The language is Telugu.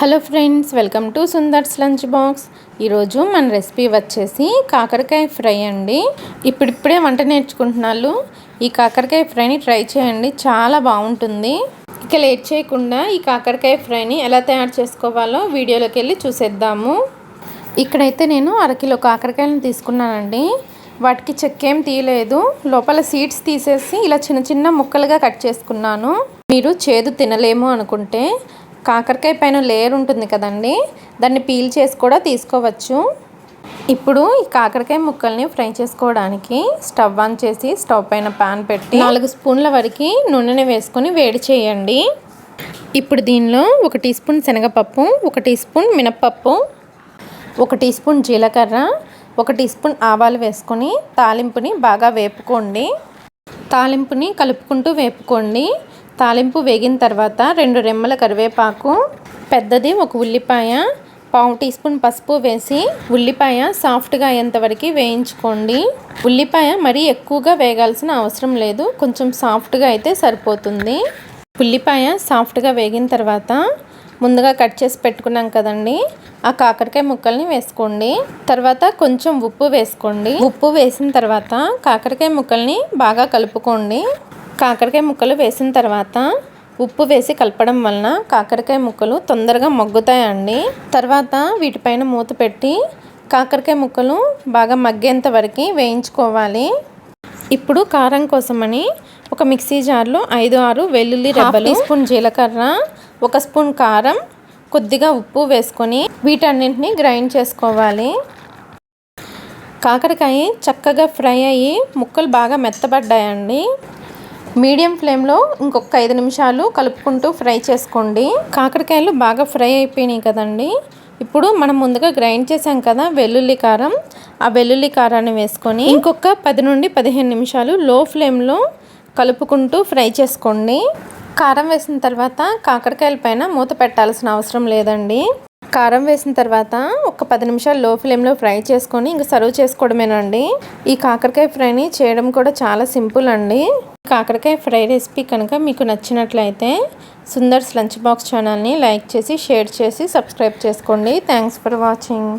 Hello friends welcome to Sundar's lunch box. ఈరోజు మన రెసిపీ వచ్చేసి కాకరకాయ ఫ్రై అండి. ఇప్పుడిప్పుడే వంట నేర్చుకుంటున్నారు ఈ కాకరకాయ ఫ్రైని ట్రై చేయండి చాలా బాగుంటుంది. ఇక లేట్ చేయకుండా ఈ కాకరకాయ ఫ్రైని ఎలా తయారు చేసుకోవాలో వీడియోలోకి వెళ్ళి చూసేద్దాము. ఇక్కడైతే నేను అరకిలో కాకరకాయలను తీసుకున్నానండి. వాటికి చెక్కేం తీయలేదు. లోపల సీడ్స్ తీసేసి ఇలా చిన్న చిన్న ముక్కలుగా కట్ చేసుకున్నాను. మీరు చేదు తినలేము అనుకుంటే కాకరకాయ పైన లేయర్ ఉంటుంది కదండి దాన్ని పీల్ చేసి కూడా తీసుకోవచ్చు. ఇప్పుడు ఈ కాకరకాయ ముక్కల్ని ఫ్రై చేసుకోవడానికి స్టవ్ ఆన్ చేసి స్టవ్ పైన పాన్ పెట్టి నాలుగు స్పూన్ల వరకు నూనెని వేసుకొని వేడి చేయండి. ఇప్పుడు దీనిలో ఒక టీ స్పూన్ శనగపప్పు ఒక టీ స్పూన్ మినప్పప్పు ఒక టీ స్పూన్ జీలకర్ర ఒక టీ స్పూన్ ఆవాలు వేసుకొని తాలింపుని బాగా వేపుకోండి. తాలింపుని కలుపుకుంటూ వేపుకోండి. తాలింపు వేగిన తర్వాత రెండు రెమ్మల కరివేపాకు పెద్దది ఒక ఉల్లిపాయ పావు టీ స్పూన్ పసుపు వేసి ఉల్లిపాయ సాఫ్ట్గా అయ్యేంతవరకు వేయించుకోండి. ఉల్లిపాయ మరీ ఎక్కువగా వేగాల్సిన అవసరం లేదు కొంచెం సాఫ్ట్గా అయితే సరిపోతుంది. ఉల్లిపాయ సాఫ్ట్గా వేగిన తర్వాత ముందుగా కట్ చేసి పెట్టుకున్నాం కదండి ఆ కాకరకాయ ముక్కల్ని వేసుకోండి. తర్వాత కొంచెం ఉప్పు వేసుకోండి. ఉప్పు వేసిన తర్వాత కాకరకాయ ముక్కల్ని బాగా కలుపుకోండి. కాకరకాయ ముక్కలు వేసిన తర్వాత ఉప్పు వేసి కలపడం వలన కాకరకాయ ముక్కలు తొందరగా మగ్గుతాయండి. తర్వాత వీటిపైన మూత పెట్టి కాకరకాయ ముక్కలు బాగా మగ్గేంత వరకు వేయించుకోవాలి. ఇప్పుడు కారం కోసమని ఒక మిక్సీ జార్లో ఐదు ఆరు వెల్లుల్లి రెబ్బలు స్పూన్ జీలకర్ర ఒక స్పూన్ కారం కొద్దిగా ఉప్పు వేసుకొని వీటన్నింటినీ గ్రైండ్ చేసుకోవాలి. కాకరకాయ చక్కగా ఫ్రై అయ్యి ముక్కలు బాగా మెత్తబడ్డాయండి. మీడియం ఫ్లేమ్లో ఇంకొక ఐదు నిమిషాలు కలుపుకుంటూ ఫ్రై చేసుకోండి. కాకరకాయలు బాగా ఫ్రై అయిపోయినాయి కదండి. ఇప్పుడు మనం ముందుగా గ్రైండ్ చేసాం కదా వెల్లుల్లి కారం. ఆ వెల్లుల్లి కారాన్ని వేసుకొని ఇంకొక పది నుండి పదిహేను నిమిషాలు లో ఫ్లేమ్లో కలుపుకుంటూ ఫ్రై చేసుకోండి. కారం వేసిన తర్వాత కాకరకాయల పైన మూత పెట్టాల్సిన అవసరం లేదండి. కారం వేసిన తర్వాత ఒక పది నిమిషాలు లో ఫ్లేమ్లో ఫ్రై చేసుకొని ఇంకా సర్వ్ చేసుకోవడమేనండి. ఈ కాకరకాయ ఫ్రైని చేయడం కూడా చాలా సింపుల్ అండి. కాకరకాయ ఫ్రై రెసిపీ కనుక మీకు నచ్చినట్లయితే సుందర్స్ లంచ్ బాక్స్ ఛానల్ని లైక్ చేసి షేర్ చేసి సబ్స్క్రైబ్ చేసుకోండి. Thanks for watching.